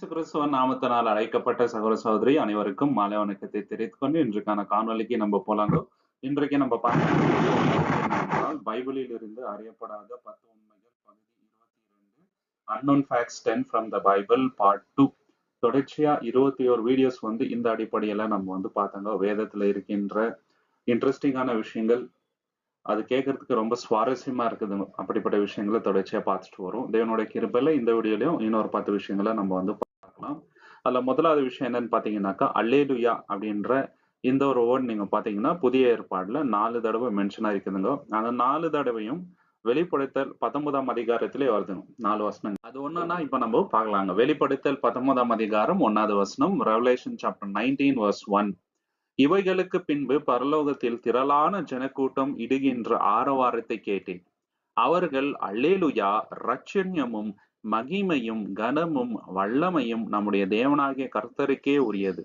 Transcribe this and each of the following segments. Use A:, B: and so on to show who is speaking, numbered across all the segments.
A: இயேசு கிறிஸ்துவ நாமத்தினால் அழைக்கப்பட்ட சகோதர சகோதரி அனைவருக்கும் மாலை வணக்கத்தை தெரிவித்துக் கொண்டு இன்றைக்கான காணொலிக்கு நம்ம போலாங்க. இன்றைக்கு நம்ம பார்க்கலாம் பைபிளில் இருந்து அறியப்படாத பத்து உண்மைகள் பகுதி இருபத்தி இரண்டு unknown facts ten from the Bible part two தொடர்ச்சியா இருபத்தி ஒரு வீடியோஸ் வந்து இந்த அடிப்படையில நம்ம வந்து பார்த்தாங்க. வேதத்துல இருக்கின்ற இன்ட்ரெஸ்டிங்கான விஷயங்கள் அது கேட்கறதுக்கு ரொம்ப சுவாரஸ்யமா இருக்குது. அப்படிப்பட்ட விஷயங்களை தொடர்ச்சியா பார்த்துட்டு வரும். தேவனுடைய கிருபையில இந்த வீடியோலயும் இன்னொரு பத்து விஷயங்களை நம்ம வந்து பார்க்கலாம். அதில் முதலாவது விஷயம் என்னன்னு பார்த்தீங்கன்னாக்கா அல்லேலுயா அப்படின்ற இந்த ஒரு வேர்ட் நீங்க பாத்தீங்கன்னா புதிய ஏற்பாடுல நாலு தடவை மென்ஷன் ஆயிருக்குதுங்க அந்த நாலு தடவையும் வெளிப்படுத்தல் பத்தொன்பதாம் அதிகாரத்திலே வருதுங்க. நாலு வசனம் அது ஒண்ணுன்னா இப்ப நம்ம பார்க்கலாங்க. வெளிப்படுத்தல் பத்தொன்பதாம் அதிகாரம் ஒன்னாவது வசனம் Revelation chapter nineteen verse one இவைகளுக்கு பின்பு பரலோகத்தில் திரளான ஜனக்கூட்டம் இடுகின்ற ஆரவாரத்தை கேட்டேன். அவர்கள் அல்லேலுயா ரட்சண்யமும் மகிமையும் கனமும் வல்லமையும் நம்முடைய தேவனாகிய கர்த்தருக்கே உரியது.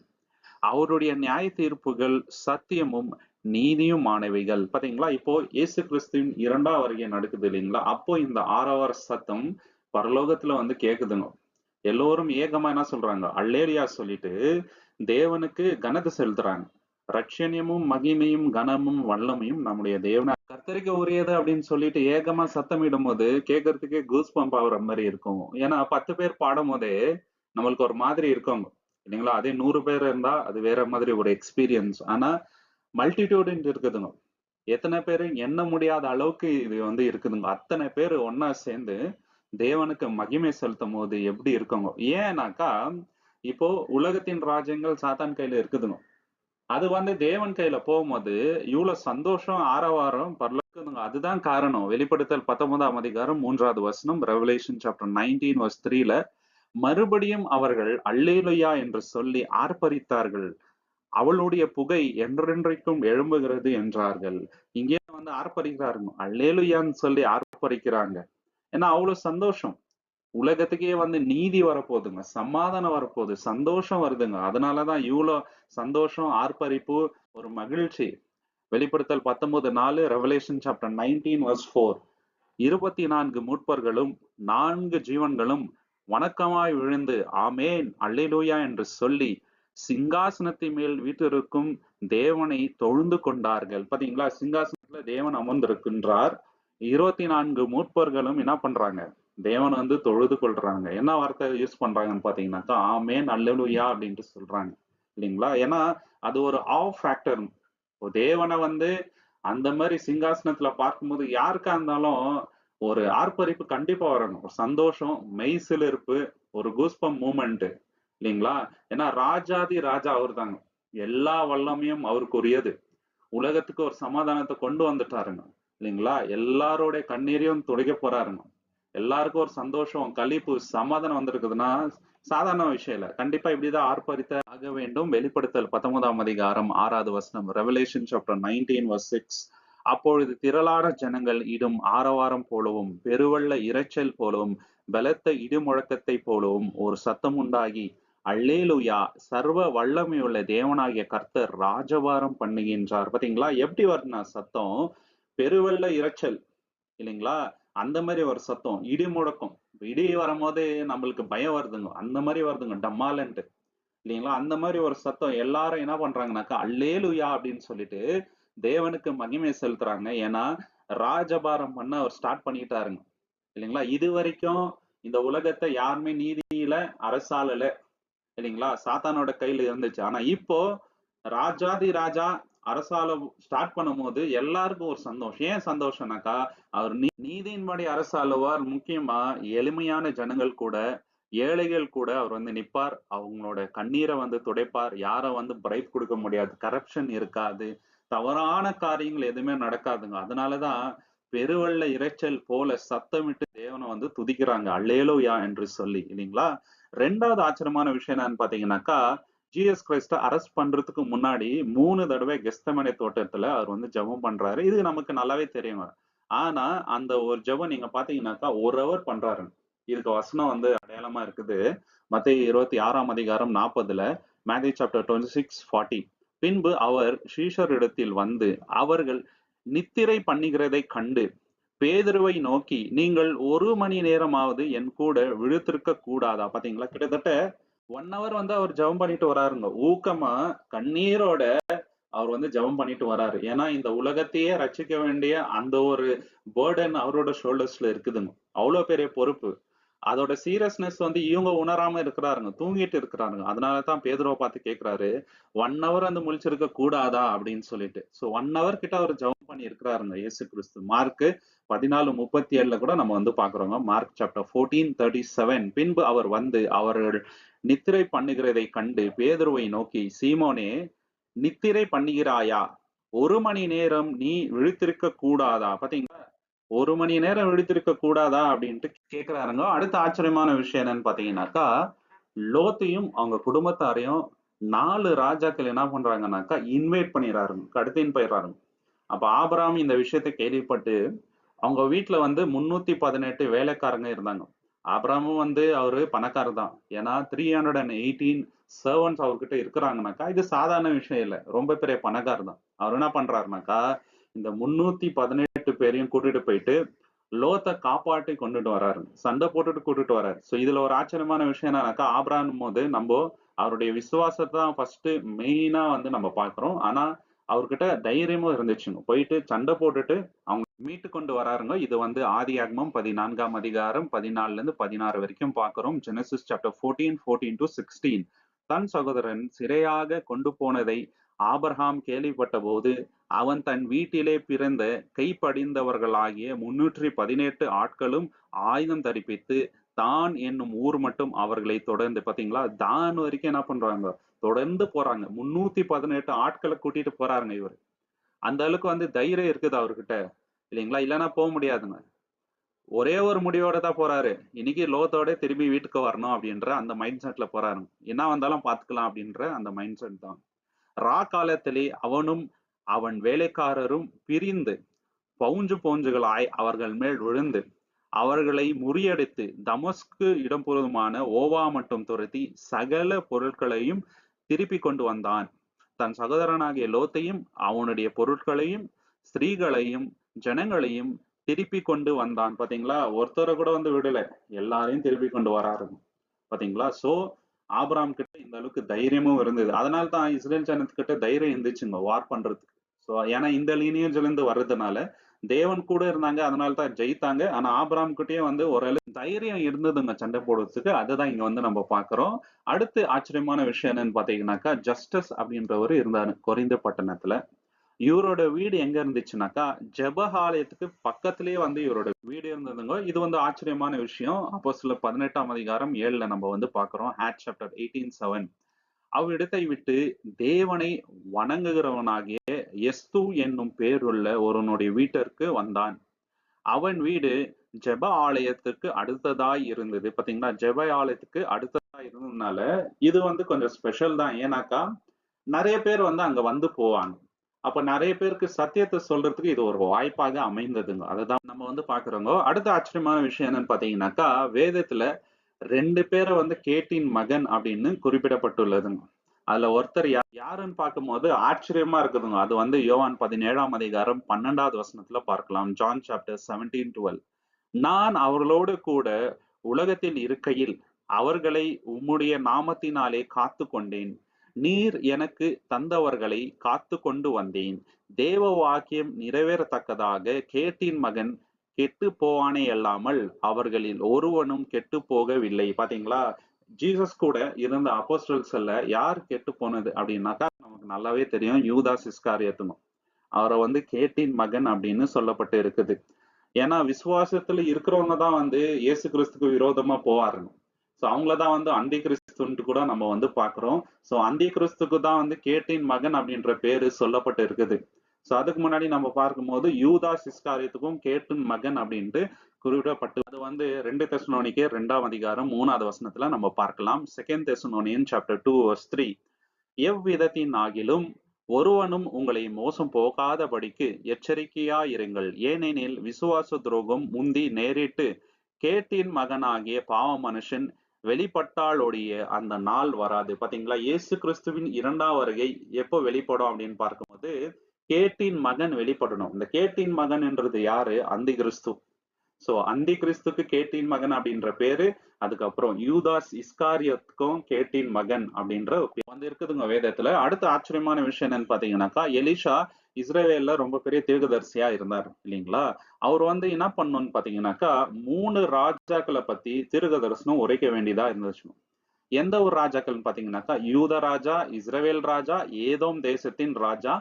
A: அவருடைய நியாய தீர்ப்புகள் சத்தியமும் நீதியும் மாணவிகள் பாத்தீங்களா? இப்போ இயேசு கிறிஸ்துவின் இரண்டாம் வருகை நடக்குது இல்லைங்களா? அப்போ இந்த ஆரவார சத்தம் பரலோகத்துல வந்து கேக்குதுங்க. எல்லோரும் ஏகமா என்ன சொல்றாங்க? அல்லேரியா சொல்லிட்டு தேவனுக்கு கனத்தை செலுத்துறாங்க. ரட்சணியமும் மகிமையும் கனமும் வல்லமையும் நம்முடைய தேவன கர்த்தரிக்க உரியது அப்படின்னு சொல்லிட்டு ஏகமா சத்தமிடும் போது கேட்கறதுக்கே கூஸ் பம்ப் ஆகுற மாதிரி இருக்கும். ஏன்னா பத்து பேர் பாடும் போதே நம்மளுக்கு ஒரு மாதிரி இருக்கும். இல்லைங்களா? அதே நூறு பேர் இருந்தா அது வேற மாதிரி ஒரு எக்ஸ்பீரியன்ஸ் ஆனா மல்டிடியூடுன்னு இருக்குதுங்க. எத்தனை பேர் எண்ண முடியாத அளவுக்கு இது வந்து இருக்குதுங்க. அத்தனை பேர் ஒன்னா சேர்ந்து தேவனுக்கு மகிமை செலுத்தும் போது எப்படி இருக்குங்க? ஏன்னாக்கா இப்போ உலகத்தின் ராஜ்யங்கள் சாத்தான் கையில இருக்குதுங்க. அது வந்து தேவன் கையில போகும்போது இவ்வளவு சந்தோஷம் ஆரவாரம் பரலோகங்க அதுதான் காரணம். வெளிப்படுத்தல் பத்தொன்பதாம் அதிகாரம் மூன்றாவது வசனம் ரெவலேஷன் சாப்டர் நைன்டீன் வர்ஸ் த்ரீல மறுபடியும் அவர்கள் அல்லேலுயா என்று சொல்லி ஆர்ப்பரித்தார்கள். அவளுடைய புகை என்றென்றைக்கும் எழும்புகிறது என்றார்கள். இங்கே வந்து ஆர்ப்பரிக்கிறார்கள். அல்லேலுயான்னு சொல்லி ஆர்ப்பரிக்கிறாங்க. ஏன்னா அவ்வளவு சந்தோஷம். உலகத்துக்கே வந்து நீதி வரப்போகுதுங்க. சமாதானம் வரப்போகுது. சந்தோஷம் வருதுங்க. அதனாலதான் இவ்வளோ சந்தோஷம் ஆர்ப்பரிப்பு ஒரு மகிழ்ச்சி. வெளிப்படுத்தல் பத்தொன்பது நாலு Revelation chapter nineteen verse four இருபத்தி நான்கு மூட்பர்களும் நான்கு ஜீவன்களும் வணக்கமாய் விழுந்து ஆமேன் அல்லேலூயா என்று சொல்லி சிங்காசனத்தின் மேல் வீட்டிற்கும் தேவனை தொழுந்து கொண்டார்கள். பாத்தீங்களா? சிங்காசனத்துல தேவன் அமர்ந்திருக்கின்றார். இருபத்தி நான்கு மூட்பர்களும் என்ன பண்றாங்க? தேவன் வந்து தொழுது கொள்றாங்க. என்ன வார்த்தை யூஸ் பண்றாங்கன்னு பாத்தீங்கன்னாக்கா ஆமேன் அல்லலுயா அப்படின்ட்டு சொல்றாங்க. இல்லைங்களா? ஏன்னா அது ஒரு ஆஃப் ஃபேக்டர் தேவனை வந்து அந்த மாதிரி சிங்காசனத்துல பார்க்கும்போது யாருக்கா இருந்தாலும் ஒரு ஆர்ப்பரிப்பு கண்டிப்பா வரணும். ஒரு சந்தோஷம் மெய்சிலிருப்பு ஒரு கூஸ்பம் மூமெண்ட் இல்லைங்களா? ஏன்னா ராஜாதி ராஜா அவர் தாங்க எல்லா வல்லமையும் அவருக்கு உரியது உலகத்துக்கு ஒரு சமாதானத்தை கொண்டு வந்துட்டாருங்க. இல்லைங்களா? எல்லாரோட கண்ணீரையும் துடைக்க போறாருங்க. எல்லாருக்கும் ஒரு சந்தோஷம் கழிப்பு சமாதானம் வந்திருக்குதுன்னா சாதாரண விஷயம் இல்ல. கண்டிப்பா இப்படிதான் ஆர்ப்பரித்த ஆக வேண்டும். வெளிப்படுத்தல் பத்தொன்பதாம் அதிகாரம் ஆறாவது வசனம். Revelation chapter nineteen verse six அப்பொழுது திரளான ஜனங்கள் இடும் ஆரவாரம் போலவும் பெருவெள்ள இரைச்சல் போலவும் பலத்த இடிமுழக்கத்தை போலவும் ஒரு சத்தம் உண்டாகி அல்லேலுயா! சர்வ வல்லமையுள்ள தேவனாகிய கர்த்தர் ராஜவாரம் பண்ணுகின்றார். பாத்தீங்களா? எப்படி வருதுன்னா சத்தம் பெருவெள்ள இரைச்சல். இல்லைங்களா? அந்த மாதிரி ஒரு சத்தம் இடி முழக்கம் இடி வரும்போது நம்மளுக்கு பயம் வருதுங்க. அந்த மாதிரி வருதுங்க. டம்மாலன்ட்டு. இல்லைங்களா? அந்த மாதிரி ஒரு சத்தம். எல்லாரும் என்ன பண்றாங்கனாக்கா அல்லேலுயா அப்படின்னு சொல்லிட்டு தேவனுக்கு மகிமை செலுத்துறாங்க. ஏன்னா ராஜபாரம் பண்ண அவர் ஸ்டார்ட் பண்ணிட்டாருங்க. இல்லைங்களா? இது வரைக்கும் இந்த உலகத்தை யாருமே நீதியில அரசாளல. இல்லைங்களா? சாத்தானோட கையில இருந்துச்சு. ஆனா இப்போ ராஜாதி ராஜா அரசால ஸ்டார்ட் பண்ணும் போது எல்லாருக்கும் ஒரு சந்தோஷம். ஏன் சந்தோஷம்னாக்கா அவர் நீதியின்படி அரசாளுவார். முக்கியமா எளிமையான ஜனங்கள் கூட ஏழைகள் கூட அவர் வந்து நிப்பார். அவங்களோட கண்ணீரை வந்து துடைப்பார். யாரை வந்து பிரைப் கொடுக்க முடியாது. கரப்ஷன் இருக்காது. தவறான காரியங்கள் எதுவுமே நடக்காதுங்க. அதனாலதான் பெருவெள்ள இறைச்சல் போல சத்தமிட்டு தேவனை வந்து துதிக்கிறாங்க. அல்லேலோயா என்று சொல்லி இல்லைங்களா? ரெண்டாவது ஆச்சரியமான விஷயம் என்னன்னு பாத்தீங்கன்னாக்கா ஜிஎஸ் கிரைஸ்ட அரெஸ்ட் பண்றதுக்கு முன்னாடி மூணு தடவை கெஸ்தமனை தோட்டத்துல அவர் வந்து ஜபம் பண்றாரு. இது நமக்கு நல்லாவே தெரியும். ஆனா அந்த ஒரு ஜபம் நீங்க பாத்தீங்கன்னாக்கா ஒரு ஹவர் பண்றாரு இதுக்கு வசனம் வந்து அடையாளமா இருக்குது. மத்திய இருபத்தி ஆறாம் அதிகாரம் நாற்பதுல Matthew chapter twenty six forty. பின்பு அவர் ஸ்ரீஷர் இடத்தில் வந்து அவர்கள் நித்திரை பண்ணுகிறதை கண்டு பேதுருவை நோக்கி நீங்கள் ஒரு மணி நேரமாவது என் கூட விழுத்திருக்க கூடாதா? பாத்தீங்களா? கிட்டத்தட்ட ஒன் ஹவர் வந்து அவர் ஜெபம் பண்ணிட்டு வராருங்க. ஊக்கமா கண்ணீரோட அவர் வந்து ஜெபம் பண்ணிட்டு வராரு. ஏன்னா இந்த உலகத்தையே ரசிக்க வேண்டிய அந்த ஒரு பேர்டன் அவரோட ஷோல்டர்ஸ்ல இருக்குதுங்க. அவ்வளவு பெரிய பொறுப்பு. அதோட சீரியஸ்னஸ் வந்து இவங்க உணராம இருக்கிறாருங்க. தூங்கிட்டு இருக்கிறாருங்க. அதனாலதான் பேதுருவை பார்த்து கேட்கிறாரு ஒன் ஹவர் வந்து முழிச்சிருக்க கூடாதா? அப்படின்னு சொல்லிட்டு. சோ ஒன் ஹவர் கிட்ட அவர் ஜெபம் பண்ணி இருக்கிறாருங்க இயேசு கிறிஸ்து. மார்க்கு பதினாலு முப்பத்தி ஏழுல கூட நம்ம வந்து பாக்குறோங்க Mark chapter fourteen thirty seven பின்பு அவர் வந்து அவர்கள் நித்திரை பண்ணுகிறதை கண்டு பேதுருவை நோக்கி சீமோனே நித்திரை பண்ணுகிறாயா? ஒரு மணி நேரம் நீ விழித்திருக்க கூடாதா? பாத்தீங்களா ஒரு மணி நேரம் விழித்திருக்க கூடாதா அப்படின்ட்டு கேக்குறாருங்க. அடுத்த ஆச்சரியமான விஷயம் என்னன்னு பாத்தீங்கன்னாக்கா லோத்தையும் அவங்க குடும்பத்தாரையும் நாலு ராஜாக்கள் என்ன பண்றாங்கன்னாக்கா இன்வைட் பண்ணிடுறாருங்க. கடத்தின்னு போயிடுறாருங்க. அப்ப ஆபராம் இந்த விஷயத்தை கேள்விப்பட்டு அவங்க வீட்டில் வந்து முன்னூத்தி பதினெட்டு வேலைக்காரங்க இருந்தாங்க. அப்புறமும் வந்து அவரு பணக்காரர் தான் ஏன்னா three hundred and eighteen servants அவர்கிட்ட இருக்கிறாங்கனாக்கா இது சாதாரண விஷயம் இல்லை. ரொம்ப பெரிய பணக்காரர் தான் அவர் என்ன பண்றாருனாக்கா இந்த முன்னூத்தி பதினெட்டு பேரையும் கூட்டிட்டு போயிட்டு லோத்தை காப்பாட்டி கொண்டுட்டு வராரு. சண்டை போட்டுட்டு கூட்டிட்டு வராரு. ஸோ இதுல ஒரு ஆச்சரியமான விஷயம் என்னன்னாக்கா ஆபரான் போது நம்ம அவருடைய விசுவாசத்தை தான் ஃபர்ஸ்ட் மெயினா வந்து நம்ம பாக்குறோம். ஆனா அவர்கிட்ட தைரியமும் இருந்துச்சுங்க. போயிட்டு சண்டை போட்டுட்டு அவங்க மீட்டு கொண்டு வராருங்க. இது வந்து ஆதி ஆகமம் பதினான்காம் அதிகாரம் பதினாலுல இருந்து பதினாறு வரைக்கும் பாக்குறோம் Genesis chapter fourteen fourteen to sixteen தன் சகோதரன் சிறையாக கொண்டு போனதை ஆபர்ஹாம் கேள்விப்பட்ட போது அவன் தன் வீட்டிலே பிறந்த கைப்படிந்தவர்களாகிய முன்னூற்றி பதினெட்டு ஆட்களும் ஆயுதம் தரிப்பித்து தான் என்னும் ஊர் மட்டும் அவர்களை தொடர்ந்து பாத்தீங்களா தான் வரைக்கும் என்ன பண்றாங்க? தொடர்ந்து போறாங்க. முன்னூத்தி பதினெட்டு ஆட்களை கூட்டிட்டு போறாருங்க இவர். அந்த அளவுக்கு வந்து தைரியம் இருக்குது அவர்கிட்ட. இல்லைங்களா? இல்லைன்னா போக முடியாதுங்க. ஒரே ஒரு முடிவோட தான் போறாரு. இன்னைக்கு லோத்தோட திரும்பி வீட்டுக்கு வரணும் அப்படின்ற அந்த மைண்ட் செட்ல போறாருங்க என்ன வந்தாலும் பாத்துக்கலாம் அப்படின்ற அந்த மைண்ட் செட் தான். ரா காலத்திலே அவனும் அவன் வேலைக்காரரும் பிரிந்து பவுஞ்சு பவுஞ்சுகளாய் அவர்கள் மேல் விழுந்து அவர்களை முறியடித்து தமஸ்கு இடம்பொழுதுமான ஓவா மட்டும் துரத்தி சகல பொருட்களையும் திருப்பி கொண்டு வந்தான். தன் சகோதரனாகிய லோத்தையும் அவனுடைய பொருட்களையும் ஸ்திரீகளையும் ஜனங்களையும் திருப்பி கொண்டு வந்தான். பாத்தீங்களா? ஒருத்தரை கூட வந்து விடல. எல்லாரையும் திருப்பி கொண்டு வராரு. பாத்தீங்களா? சோ ஆபராம் கிட்ட இந்த அளவுக்கு தைரியமும் இருந்தது. அதனால தான் இஸ்ரேல் ஜனத்துக்கிட்ட தைரியம் இருந்துச்சுங்க வார் பண்றதுக்கு. சோ ஏன்னா இந்த லீனியேஜ்ல இருந்து வர்றதுனால தேவன் கூட இருந்தாங்க அதனால தான் ஜெயித்தாங்க. ஆனா ஆபராம் கிட்டயும் வந்து ஓரளவு தைரியம் இருந்ததுங்க சண்டை போடுறதுக்கு. அதுதான் இங்க வந்து நம்ம பாக்குறோம். அடுத்து ஆச்சரியமான விஷயம் என்னன்னு பாத்தீங்கன்னாக்கா ஜஸ்டிஸ் அப்படின்றவர் இருந்தாரு குறைந்த பட்டணத்துல. இவரோட வீடு எங்க இருந்துச்சுனாக்கா ஜபஹாலயத்துக்கு பக்கத்திலேயே வந்து இவரோட வீடு இருந்ததுங்க. இது வந்து ஆச்சரியமான விஷயம். அப்போ சில பதினெட்டாம் அதிகாரம் ஏழுல நம்ம வந்து பாக்குறோம் ஹேட் சாப்டர் எயிட்டீன் செவன் அவ்விடத்தை விட்டு தேவனை வணங்குகிறவனாகிய எஸ்து என்னும் பேருள்ள ஒருவனுடைய வீட்டிற்கு வந்தான். அவன் வீடு ஜெப ஆலயத்துக்கு அடுத்ததாய் இருந்தது. பாத்தீங்களா ஜெப ஆலயத்துக்கு அடுத்ததா இருந்ததுனால இது வந்து கொஞ்சம் ஸ்பெஷல் தான். ஏன்னாக்கா நிறைய பேர் வந்து அங்க வந்து போவாங்க. அப்ப நிறைய பேருக்கு சத்தியத்தை சொல்றதுக்கு இது ஒரு வாய்ப்பாக அமைந்ததுங்க. அதுதான் நம்ம வந்து பாக்குறோங்க அடுத்த ஆச்சரியமான விஷயம் என்னன்னு பாத்தீங்கன்னாக்கா வேதத்துல ரெண்டு பேரை வந்து கேட்டின் மகன் அப்படின்னு குறிப்பிடப்பட்டுள்ளதுங்க. அதுல ஒருத்தர் யா யாருன்னு பார்க்கும்போது ஆச்சரியமா இருக்குதுங்க. அது வந்து யோவான் பதினேழாம் அதிகாரம் பன்னெண்டாவது வசனத்துல பார்க்கலாம். ஜான் சாப்டர் செவன்டீன் டுவெல் நான் அவர்களோடு கூட உலகத்தில் இருக்கையில் அவர்களை உம்முடைய நாமத்தினாலே காத்து கொண்டேன் நீர் எனக்கு தந்தவர்களை காத்து கொண்டு வந்தேன். தேவ வாக்கியம் நிறைவேறத்தக்கதாக கேட்டின் மகன் கெட்டு போவானே அல்லாமல் அவர்களில் ஒருவனும் கெட்டு போகவில்லை. பாத்தீங்களா? ஜீசஸ் கூட இருந்த அப்போஸ்டல்ஸ்ல யார் கெட்டு போனது அப்படின்னாக்கா நமக்கு நல்லாவே தெரியும். யூதாஸ் இஸ்காரியத்துனும் அவரை வந்து கேட்டின் மகன் அப்படின்னு சொல்லப்பட்டு இருக்குது. ஏன்னா விசுவாசத்துல இருக்கிறவங்க தான் வந்து இயேசு கிறிஸ்துக்கு விரோதமா போவாருங்க ஸோ அவங்களதான் வந்து அந்தி கிறிஸ்துன்ட்டு கூட நம்ம வந்து பாக்குறோம் ஸோ அந்தி கிறிஸ்துக்கு தான் வந்து கேட்டின் மகன் அப்படின்ற பேரு சொல்லப்பட்டு இருக்குது. ஸோ அதுக்கு முன்னாடி நம்ம பார்க்கும்போது யூதா சிஸ்காரியத்துக்கும் கேட்டின் மகன் அப்படின்ட்டு குறிப்பிடப்பட்டு அது வந்து ரெண்டு தெசனோனிக்கே ரெண்டாம் அதிகாரம் மூணாவது வசனத்துல நம்ம பார்க்கலாம். Second Thessalonians chapter two verse three எவ்விதத்தின் ஆகிலும் ஒருவனும் உங்களை மோசம் போகாதபடிக்கு எச்சரிக்கையா இருங்கள் ஏனெனில் விசுவாச துரோகம் முந்தி நேரிட்டு கேட்டின் மகனாகிய பாவ மனுஷன் வெளிப்பட்டாலொடைய அந்த நாள் வராது. பாத்தீங்களா? இயேசு கிறிஸ்துவின் இரண்டாம் வருகை எப்போ வெளிப்படும் அப்படின்னு பார்க்கும்போது கேட்டின் மகன் வெளிப்படணும். இந்த கேட்டின் மகன் என்றது யாரு? அந்தி கிறிஸ்து சோ அந்தி கிறிஸ்துக்கு கேட்டின் மகன் அப்படின்ற பேரு அதுக்கப்புறம் யூதாஸ் இஸ்காரியத்துக்கும் கேட்டின் மகன் அப்படின்ற வந்து இருக்குதுங்க வேதத்துல. அடுத்த ஆச்சரியமான விஷயம் என்னன்னு பாத்தீங்கன்னாக்கா எலிஷா இஸ்ரேவேல்ல ரொம்ப பெரிய தீர்க்கதரிசியா இருந்தார் இல்லைங்களா? அவர் வந்து என்ன பண்ணணும்னு பாத்தீங்கன்னாக்கா மூணு ராஜாக்களை பத்தி தீர்க்கதரிசனம் உரைக்க வேண்டியதா இருந்துச்சு. எந்த ஒரு ராஜாக்கள்னு பாத்தீங்கன்னாக்கா யூத ராஜா இஸ்ரேவேல் ராஜா ஏதோம் தேசத்தின் ராஜா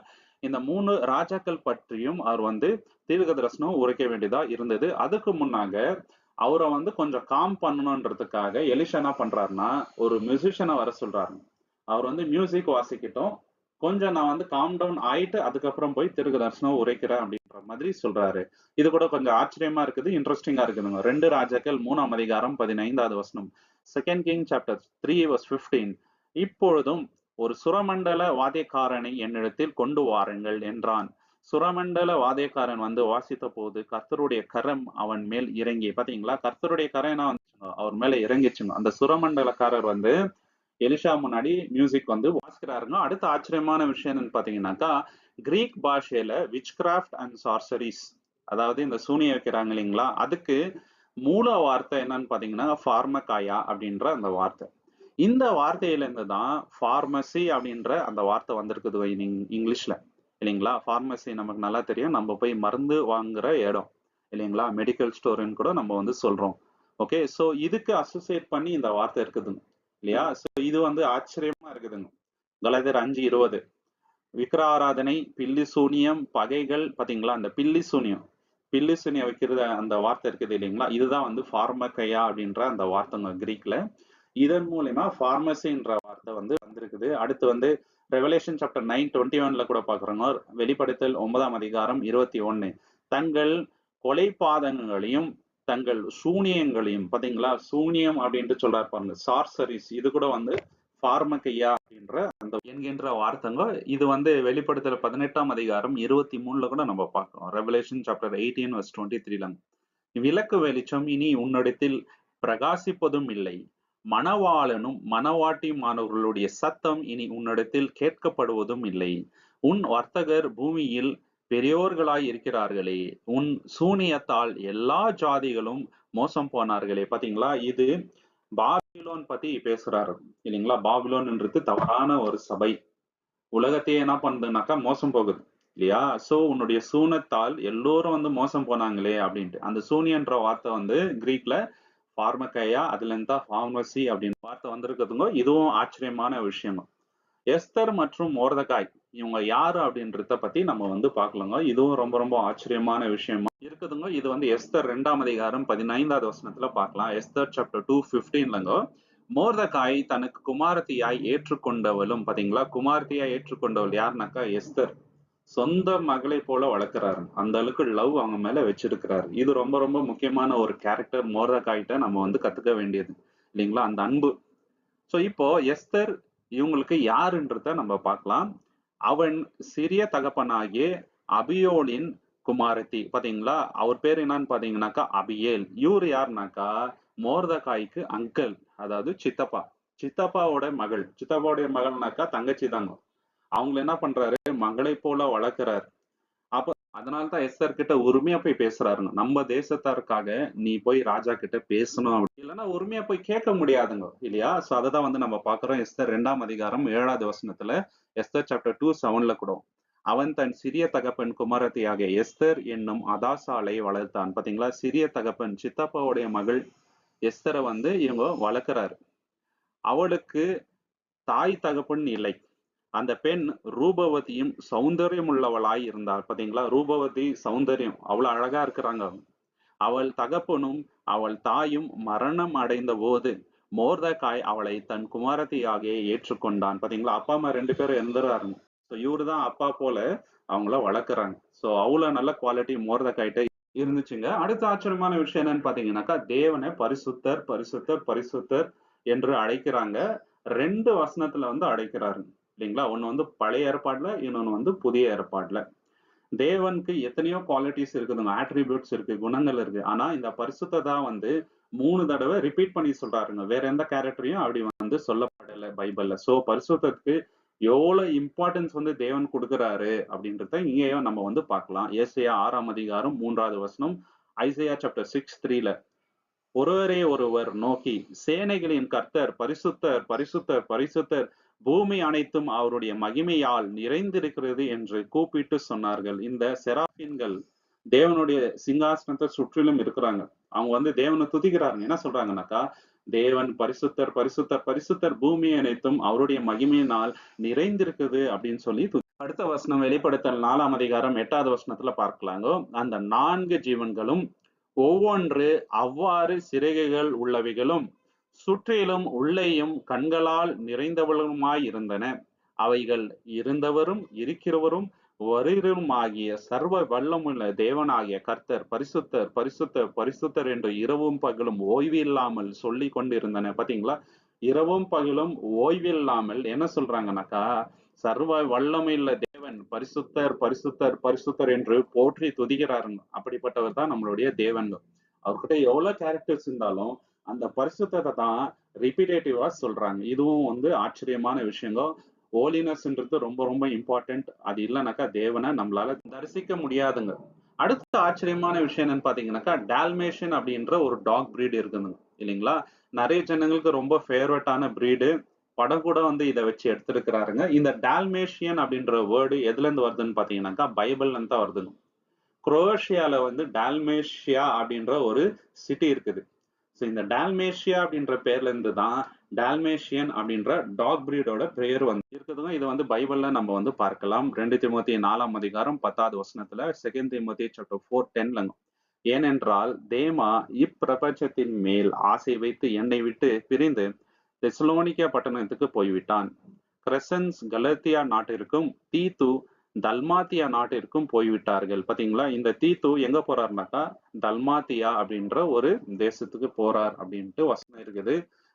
A: இந்த மூணு ராஜாக்கள் பற்றியும் அவர் வந்து தீர்க்கதரிசனம் உரைக்க வேண்டியதா இருந்தது. அதுக்கு முன்னாக அவரை வந்து கொஞ்சம் காம் பண்ணணுன்றதுக்காக எலிஷா என்ன பண்றாருன்னா ஒரு மியூசிஷியனை வர சொல்றாரு. அவர் வந்து மியூசிக் வாசிக்கிட்டோம். கொஞ்சம் நான் வந்து காம் டவுன் ஆயிட்டு அதுக்கப்புறம் போய் திருக்கு தரிசனம் உரைக்கிறேன் அப்படின்ற மாதிரி சொல்றாரு. இது கூட கொஞ்சம் ஆச்சரியமா இருக்குது இன்ட்ரெஸ்டிங்கா இருக்குதுங்க ரெண்டு ராஜாக்கள் மூணாம் அதிகாரம் பதினைந்தாவது வசனம். Second king chapter three verse fifteen இப்பொழுதும் ஒரு சுரமண்டல வாத்தியக்காரனை என்னிடத்தில் கொண்டு வாருங்கள் என்றான். சுரமண்டல வாத்தியக்காரன் வந்து வாசித்த போது கர்த்தருடைய கரம் அவன் மேல் இறங்கி பாத்தீங்களா? கர்த்தருடைய கரம் அவர் மேல இறங்கிச்சுங்க. அந்த சுரமண்டலக்காரர் வந்து எலிஷா முன்னாடி மியூசிக் வந்து வாசிக்கிறாருங்க. அடுத்த ஆச்சரியமான விஷயம் என்னன்னு பாத்தீங்கன்னாக்கா கிரீக் பாஷையில விச் கிராஃப்ட் அண்ட் சார்சரிஸ் அதாவது இந்த சூனிய வைக்கிறாங்க இல்லைங்களா? அதுக்கு மூல வார்த்தை என்னன்னு பாத்தீங்கன்னா ஃபார்மகாயா அப்படின்ற அந்த வார்த்தை. இந்த வார்த்தையிலேருந்து தான் ஃபார்மசி அப்படின்ற அந்த வார்த்தை வந்திருக்குது இங்கிலீஷ்ல. இல்லைங்களா? ஃபார்மசி நமக்கு நல்லா தெரியும். நம்ம போய் மருந்து வாங்குற இடம். இல்லைங்களா? மெடிக்கல் ஸ்டோர்னு கூட நம்ம வந்து சொல்றோம். ஓகே ஸோ இதுக்கு அசோசியேட் பண்ணி இந்த வார்த்தை இருக்குதுங்க. இல்லையா? ஸோ இது வந்து ஆச்சரியமா இருக்குதுங்க. தொள்ளாயிரத்தி அஞ்சு இருபது. விக்ராராதனை ஆராதனை பில்லி சூனியம் பகைகள் பாத்தீங்களா? அந்த பில்லி சூனியம். பில்லி சூனியம் வைக்கிறது அந்த வார்த்தை இருக்குது இல்லைங்களா? இதுதான் வந்து ஃபார்மக்கையா அப்படின்ற அந்த வார்த்தைங்க கிரீக்ல. இதன் மூலயமா ஃபார்மசின்ற வார்த்தை வந்து வந்திருக்குது. அடுத்து வந்து ரெவலேஷன் சாப்டர் நைன் டுவெண்ட்டி ஒன்ல கூட பாக்குறோங்க வெளிப்படுத்தல் ஒன்பதாம் அதிகாரம் இருபத்தி ஒன்னு. தங்கள் கொலைபாதகங்களையும் தங்கள் சூனியங்களையும் பாத்தீங்களா சூனியம் அப்படின்ட்டு சொல்றாரு பாருங்க. சார்சரிஸ் இது கூட வந்து பார்மக்கையா அப்படின்ற அந்த என்கின்ற வார்த்தைங்க. இது வந்து வெளிப்படுத்தல பதினெட்டாம் அதிகாரம் இருபத்தி மூணுல கூட நம்ம பார்க்கிறோம். Revelation chapter eighteen verse twenty த்ரீல விளக்கு வெளிச்சம் இனி உன்னிடத்தில் பிரகாசிப்பதும் இல்லை. மணவாளனும் மணவாட்டியுமானவர்களுடைய சத்தம் இனி உன்னிடத்தில் கேட்கப்படுவதும் இல்லை. உன் வர்த்தகர் பூமியில் பெரியோர்களாய் இருக்கிறார்களே உன் சூனியத்தால் எல்லா ஜாதிகளும் மோசம் போனார்களே. பாத்தீங்களா? இது பாபிலோன் பத்தி பேசுறாரு. இல்லைங்களா? பாபிலோன்ன்றது தவறான ஒரு சபை. உலகத்தையே என்ன பண்ணுதுனாக்கா மோசம் போகுது. இல்லையா? சோ உன்னுடைய சூனத்தால் எல்லோரும் வந்து மோசம் போனாங்களே அப்படின்ட்டு. அந்த சூனியன்ற வார்த்தை வந்து கிரீக்ல ஃபார்மக்கையா அதுல இருந்தா ஃபார்மசி அப்படின்னு வார்த்தை வந்திருக்குதுங்க இதுவும் ஆச்சரியமான விஷயம் எஸ்தர் மற்றும் மோர்தகாய் இவங்க யாரு அப்படின்றத பத்தி நம்ம வந்து பார்க்கலாங்க. இதுவும் ரொம்ப ரொம்ப ஆச்சரியமான விஷயமா இருக்குதுங்க. இது வந்து எஸ்தர் ரெண்டாம் அதிகாரம் பதினைந்தாவது வசனத்துல பார்க்கலாம். எஸ்தர் சாப்டர் டூ பிப்டீன்லங்க மோர்தகாய் தனக்கு குமாரத்தியாய் ஏற்றுக்கொண்டவளும் பாத்தீங்களா? குமாரத்தியாய் ஏற்றுக்கொண்டவள் யாருனாக்கா? எஸ்தர். சொந்த மகளை போல வளர்க்குறாரு. அந்த அளவுக்கு லவ் அவங்க மேல வச்சிருக்கிறாரு. இது ரொம்ப ரொம்ப முக்கியமான ஒரு கேரக்டர் மோர்தகாய்ட்ட நம்ம வந்து கத்துக்க வேண்டியது. இல்லைங்களா? அந்த அன்பு. ஸோ இப்போ எஸ்தர் இவங்களுக்கு யாருன்றத நம்ம பார்க்கலாம். அவன் சிறிய தகப்பனாகிய அபியோலின் குமாரத்தி. பாத்தீங்களா? அவர் பேர் என்னன்னு பாத்தீங்கன்னாக்கா அபியேல். இவர் யாருனாக்கா மோர்தகாய்க்கு அங்கிள் அதாவது சித்தப்பா. சித்தப்பாவோட மகள். சித்தப்பாவுடைய மகள்னாக்கா தங்கச்சி தாங்க. அவங்கள என்ன பண்றாரு? மகளை போல வளர்க்கிறாரு. அப்ப அதனால தான் எஸ்ஆர் கிட்ட உரிமையா போய் பேசுறாருங்க நம்ம தேசத்தாருக்காக நீ போய் ராஜா கிட்ட பேசணும் அப்படி. இல்லைன்னா உரிமையா போய் கேட்க முடியாதுங்க இல்லையா? சோ அதை தான் வந்து நம்ம பாக்குறோம் எஸ்தர் ரெண்டாம் அதிகாரம் ஏழாவது வசனத்துல எஸ்தர் சாப்டர் டூ செவன்ல கூட அவன் தன் சிறிய தகப்பன் குமாரத்தியாக எஸ்தர் என்னும் அதாசாலை வளர்த்தான். பாத்தீங்களா? சிறிய தகப்பன் சித்தப்பாவுடைய மகள் எஸ்தரை வந்து இவங்க வளர்க்கிறாரு. அவளுக்கு தாய் தகப்பன் இல்லை. அந்த பெண் ரூபவதியும் சௌந்தரியம் உள்ளவளாய் இருந்தாள். பாத்தீங்களா ரூபவதி சௌந்தரியம். அவ்வளவு அழகா இருக்கிறாங்க அவள் தகப்பனும் அவள் தாயும் மரணம் அடைந்த போது மோர்தகாய் அவளை தன் குமாரத்தியாக ஏற்றுக்கொண்டான். பாத்தீங்களா அப்பா அம்மா ரெண்டு பேரும் எந்திராருங்க ஸோ இவரு தான் அப்பா போல அவங்கள வளர்க்குறாங்க. ஸோ அவ்வளோ நல்ல குவாலிட்டி மோர்தகாய்ட்ட இருந்துச்சுங்க. அடுத்த ஆச்சரியமான விஷயம் என்னன்னு பாத்தீங்கன்னாக்கா தேவனை பரிசுத்தர் பரிசுத்தர் பரிசுத்தர் என்று அழைக்கிறாங்க. ரெண்டு வசனத்துல வந்து அழைக்கிறாரு இல்லைங்களா? ஒன்று வந்து பழைய ஏற்பாடுல இன்னொன்னு வந்து புதிய ஏற்பாடுல தேவனுக்கு எத்தனையோ குவாலிட்டிஸ் இருக்குதுங்க ஆட்ரிபியூட்ஸ் இருக்கு குணங்கள் இருக்கு. ஆனா இந்த பரிசுத்ததா வந்து மூணு தடவை ரிப்பீட் பண்ணி சொல்றாருங்க. வேற எந்த கேரக்டரையும் அப்படி வந்து சொல்லப்படலை பைபிள்ல. ஸோ பரிசுத்தத்துக்கு எவ்வளவு இம்பார்ட்டன்ஸ் வந்து தேவன் கொடுக்குறாரு அப்படின்றத இங்கேயும் நம்ம வந்து பார்க்கலாம். ஏசையா ஆறாம் அதிகாரம் மூன்றாவது வசனம் ஐசையா சாப்டர் சிக்ஸ் த்ரீல ஒருவரே ஒருவர் நோக்கி சேனைகளின் கர்த்தர் பரிசுத்தர் பரிசுத்தர் பரிசுத்தர் பூமி அனைத்தும் அவருடைய மகிமையால் நிறைந்திருக்கிறது என்று கூப்பிட்டு சொன்னார்கள். இந்த செராபின்கள் தேவனுடைய சிங்காசனத்தை சுற்றிலும் இருக்கிறாங்க. அவங்க வந்து தேவனை துதிக்கிறாங்க என்ன சொல்றாங்கன்னாக்கா தேவன் பரிசுத்தர் பரிசுத்தர் பரிசுத்தர் பூமி அனைத்தும் அவருடைய மகிமையினால் நிறைந்திருக்குது அப்படின்னு சொல்லி து- அடுத்த வசனம் வெளிப்படுத்தல் நாலாம் அதிகாரம் எட்டாவது வசனத்துல பார்க்கலாங்க. அந்த நான்கு ஜீவன்களும் ஒவ்வொன்று அவ்வாறு சிறகுகள் உள்ளவைகளும் சுற்றிலும் உள்ளேயும் கண்களால் நிறைந்தவளுமாயிருந்தன அவைகள் இருந்தவரும் இருக்கிறவரும் வருகிறவருமாகிய சர்வ வல்லமுள்ள தேவனாகிய கர்த்தர் பரிசுத்தர் பரிசுத்தர் பரிசுத்தர் என்று இரவும் பகலும் ஓய்வில்லாமல் சொல்லி கொண்டிருந்தன. பாத்தீங்களா? இரவும் பகலும் ஓய்வில்லாமல் என்ன சொல்றாங்கனாக்கா சர்வ வல்லமையுள்ள தேவன் பரிசுத்தர் பரிசுத்தர் பரிசுத்தர் என்று போற்றி துதிக்கிறாருங்க. அப்படிப்பட்டவர் தான் நம்மளுடைய தேவன் அவர்கிட்ட எவ்வளவு கேரக்டர்ஸ் இருந்தாலும் அந்த பரிசுத்தத்தை தான் ரிப்பீட்டேட்டிவா சொல்றாங்க. இதுவும் வந்து ஆச்சரியமான விஷயங்க. ஹோலினஸ்ன்றது ரொம்ப ரொம்ப இம்பார்ட்டன்ட் அது இல்லைனாக்கா தேவனை நம்மளால தரிசிக்க முடியாதுங்க. அடுத்த ஆச்சரியமான விஷயம் என்னன்னு பாத்தீங்கன்னாக்கா டால்மேஷன் அப்படின்ற ஒரு டாக் பிரீடு இருக்குதுங்க. இல்லைங்களா? நிறைய ஜனங்களுக்கு ரொம்ப ஃபேவரட்டான பிரீடு படம் கூட வந்து இதை வச்சு எடுத்திருக்கிறாருங்க. இந்த டால்மேஷியன் அப்படின்ற வேர்டு எதுல இருந்து வருதுன்னு பாத்தீங்கன்னாக்கா பைபிள்ல இருந்து தான் வருதுங்க. குரோஷியால வந்து டால்மேஷியா அப்படின்ற ஒரு சிட்டி இருக்குது. ஸோ இந்த டால்மேஷியா அப்படின்ற பேர்ல இருந்து தான் டால்மேஷியன் அப்படின்ற டாக் பிரீடோட பெயர் வந்து இருக்குதுங்க. இது வந்து பைபிள்ல நம்ம வந்து பார்க்கலாம். ரெண்டு திமுத்தி நாலாம் அதிகாரம் பத்தாவது வசனத்துல செகண்ட் திமுத்தி சாப்டர் ஃபோர் டென்லங்க ஏனென்றால் தேமா இப்பிரபஞ்சத்தின் மேல் ஆசை வைத்து என்னை விட்டு பிரிந்து தெசலோனிக்கா பட்டணத்துக்கு போய்விட்டான். கிரசன்ஸ் கலத்தியா நாட்டிற்கும் தீத்து தல்மாத்தியா நாட்டிற்கும் போய்விட்டார்கள். பாத்தீங்களா? இந்த தீத்து எங்க போறாருனாக்கா தல்மாத்தியா அப்படின்ற ஒரு தேசத்துக்கு போறார் அப்படின்ட்டு வசனம் இருக்குது.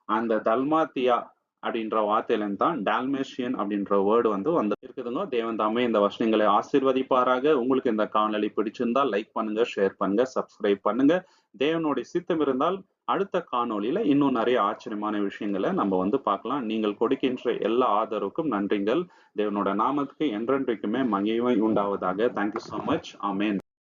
A: அந்த தல்மாத்தியா அப்படின்ற வார்த்தையிலேருந்து தான் டால்மேஷியன் அப்படின்ற வேர்டு வந்து வந்து இருக்குதுங்க. தேவன் தாமே இந்த வசனங்களை ஆசிர்வதிப்பாராக. உங்களுக்கு இந்த காணொலி பிடிச்சிருந்தால் லைக் பண்ணுங்க ஷேர் பண்ணுங்க சப்ஸ்கிரைப் பண்ணுங்க. தேவனுடைய சித்தம் இருந்தால் அடுத்த காணொளியில இன்னும் நிறைய ஆச்சரியமான விஷயங்களை நம்ம வந்து பார்க்கலாம். நீங்கள் கொடுக்கின்ற எல்லா ஆதரவுக்கும் நன்றிகள். தேவனோட நாமத்துக்கு என்றென்றைக்குமே மகிமை உண்டாவதாக. தேங்க்யூ ஸோ மச் ஆமென்